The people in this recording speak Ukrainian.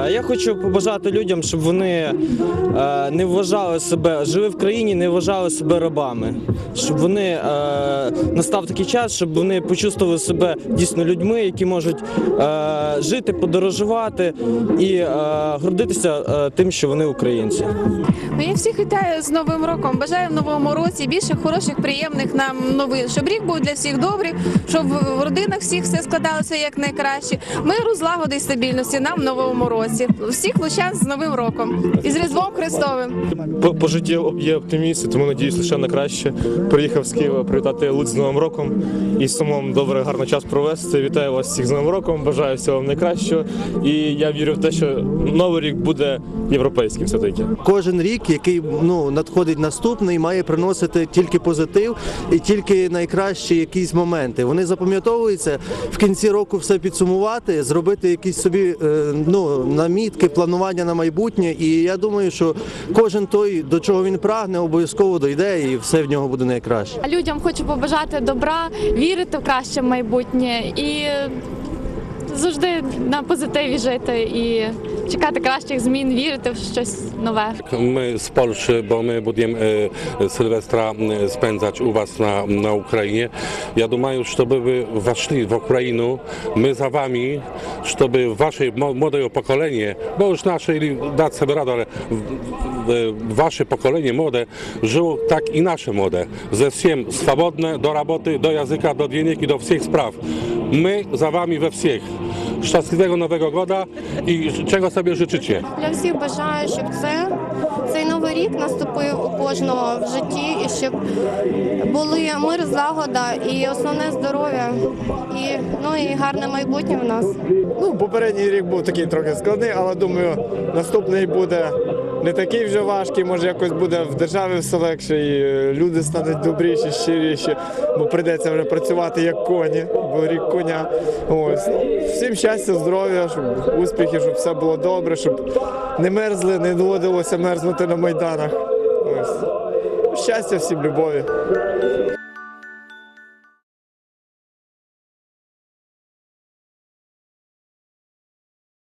Я хочу побажати людям, щоб вони е, не вважали себе, жили в країні, не вважали себе рабами. Щоб вони е, настав такий час, щоб вони почувствували себе дійсно людьми, які можуть е, жити, подорожувати і гордитися тим, що вони українці. Ну, я всіх вітаю з Новим роком. Бажаю в новому році більше хороших, приємних нам новин. Щоб рік був для всіх добрий, щоб в родинах всіх все складалося як найкраще. Миру, злагоди і стабільності нам в новому році. Всіх лучан з Новим роком і з Різдвом Христовим. по, по житті є оптиміст, тому надіюсь лише на краще. Приїхав з Києва привітати Луць з Новим роком і з самим добре, гарно час провести. Вітаю вас всіх з Новим роком. Бажаю всього вам найкращого. І я вірю в те, що новий рік буде європейським все таки. Кожен рік, який ну надходить наступний, має приносити тільки позитив і тільки найкращі якісь моменти. Вони запам'ятовуються в кінці року все підсумувати, зробити якісь собі е, ну намітки, планування на майбутнє. І я думаю, що кожен той, до чого він прагне, обов'язково дойде, і все в нього буде найкраще. Людям хочу побажати добра, вірити в краще майбутнє і завжди на позитиві жити і чекати кращих змін, вірити в щось нове. My z Polski, bo my będziemy e, Sylwestra e, spędzać u Was na, na Ukrainie. Ja думаю, чтобы вы weszli w Ukrainę, my za Wami, żeby Wasze mo- młode pokolenie, bo już nasze ili dać sobie radę, ale w- w- Wasze pokolenie młode żyło tak i nasze młode. Ze всем swobodne do roboty, do języka, do dźwięki, do wszystkich spraw. My za Wami we всіх. Szczęśliwego Nowego Goda i czego sobie życzycie? Для всіх бажаю, щоб це цей новий рік наступив у кожного в житті, і щоб були мир, злагода і основне здоров'я, і ну і гарне майбутнє в нас. Ну, попередній рік був такий трохи складний, але думаю, наступний буде не такий вже важкий, може якось буде в державі все легше, і е, люди стануть добріші, щиріші, бо прийдеться вже працювати як коні, бо рік коня. Ось. Всім щастя, здоров'я, щоб успіхів, щоб все було добре, щоб не мерзли, не доводилося мерзнути на майданах. Ось. Щастя всім, любові.